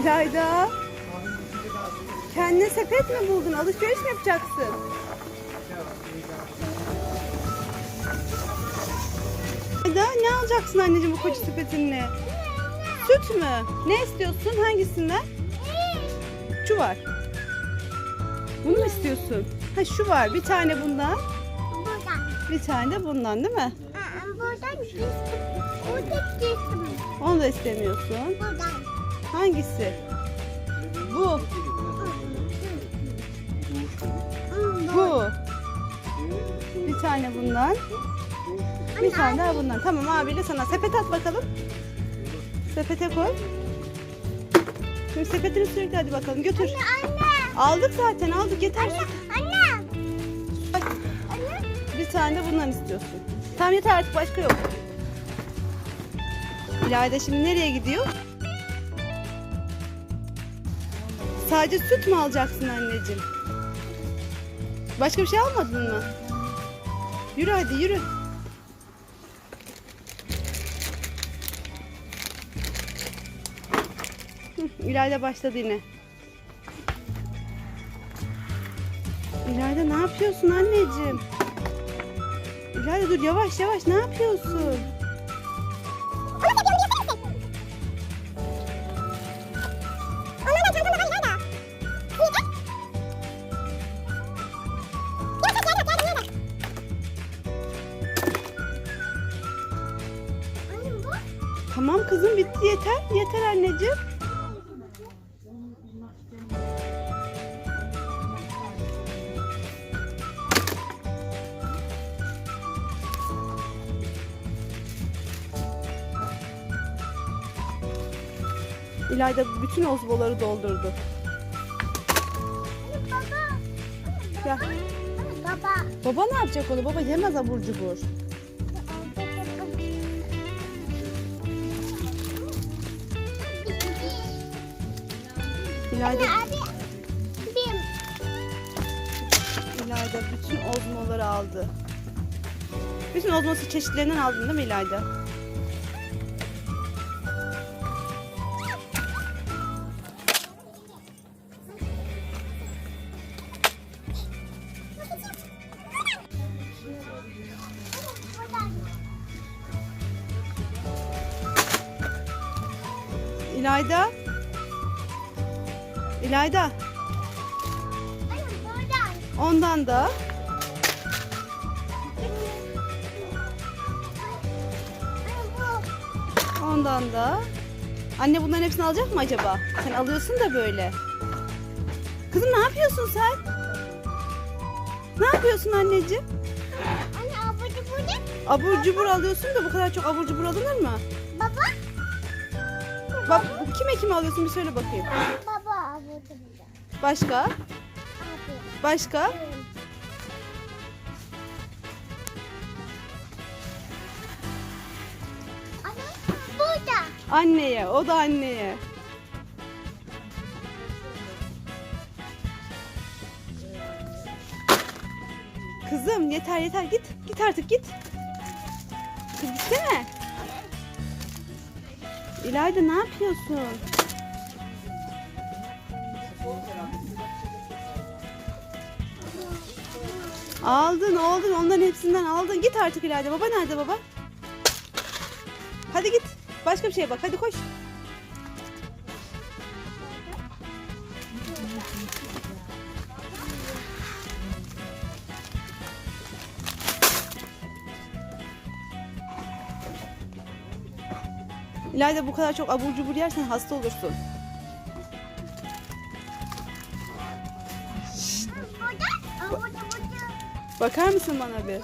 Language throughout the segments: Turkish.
İlayda. Kendine sepet mi buldun? Alışveriş mi yapacaksın? İlayda ne alacaksın anneciğim bu koca sepetinle? Süt mü? Ne istiyorsun? Hangisinden? Şu var. Bunu mu istiyorsun? Ha şu var. Bir tane bundan, Buradan. bir tane de bundan değil mi? Aa, Buradan kestim. Burada kestim. Onu da istemiyorsun. Buradan. Hangisi? Bu. Bu. Bir tane bundan. Bir tane daha bundan. Tamam abiyle sana sepet at bakalım. Sepete koy. Şimdi sepetini sürekli hadi bakalım götür. Anne. Aldık zaten aldık yeter. Anne. Bak, Anne. Bir tane de bundan istiyorsun. Tamam yeter artık başka yok. İlayda şimdi nereye gidiyor? Sadece süt mü alacaksın anneciğim? Başka bir şey almadın mı? Yürü hadi yürü. İlayda başladı yine. İlayda ne yapıyorsun anneciğim? İlayda dur yavaş yavaş ne yapıyorsun? Tamam kızım bitti yeter. Yeter anneciğim. İlayda bütün ozboları doldurdu. Baba. Gel. Baba. Baba ne yapacak onu? Baba yemez abur cubur. İlayda. İlayda bütün ozmoları aldı. Bütün ozmosu çeşitlerinden aldın değil mi İlayda? İlayda. İlayda. Ondan da. Ondan da. Anne bunların hepsini alacak mı acaba? Sen alıyorsun da böyle. Kızım ne yapıyorsun sen? Ne yapıyorsun anneciğim? Anne abucu burada. Abur cubur alıyorsun da bu kadar çok abur cubur alınır mı? Baba. Bak kime kime alıyorsun bir söyle bakayım. Baba burada. Başka? Başka? Anne burada. Anneye, o da anneye. Kızım yeter yeter git. Git artık git. Kız gitsene. İlayda ne yapıyorsun? Aldın aldın onların hepsinden aldın. Git artık İlayda. Baba nerede baba? Hadi git. Başka bir şeye bak. Hadi koş. İlayda bu kadar çok abur cubur yersen hasta olursun. Bakar mısın bana bir?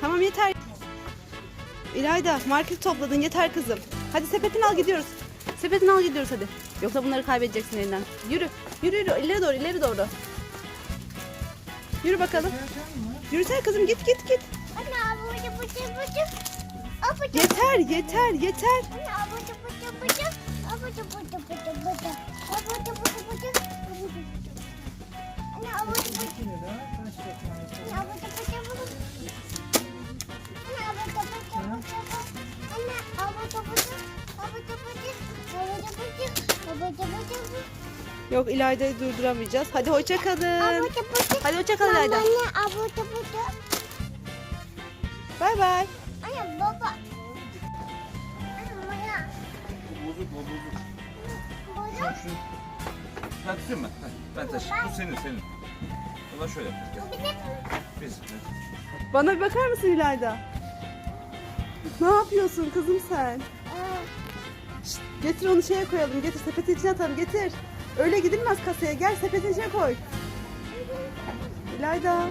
Tamam yeter. İlayda market topladın yeter kızım. Hadi sepetini al gidiyoruz. Sepetini al gidiyoruz hadi. Yoksa bunları kaybedeceksin elinden. Yürü. Yürü yürü ileri doğru ileri doğru. Yürü bakalım. Yürüsene kızım git git git. Anne abucu bucu bucu. Abucu. Yeter yeter yeter. Anne abucu bucu bucu. Abucu bucu bucu bucu. Abucu bucu bucu. Anne abucu bucu. 2 lira kaç lira tanesi Anne abucu bucu bucu. Anne abucu bucu bucu. Anne abucu bucu. Abucu bucu. Abucu bucu. Abucu bucu. Yok İlayda'yı durduramayacağız. Hadi hoşça kalın. Abucu bucu. Hadi hoşça kal İlayda. Anne abucu bucu. Bay bay. Anne baba. Bozuk o bozuk. Baba. Şu. Ben tutayım ben. Heh, Ben taşı. Bu senin senin. O da şöyle. Gel. Bir de Biz. Bana bir bakar mısın İlayda? Ne yapıyorsun kızım sen? Şşt, getir onu şeye koyalım. Getir sepetin içine atalım. Getir. Öyle gidilmez kasaya. Gel sepetin içine koy. İlayda.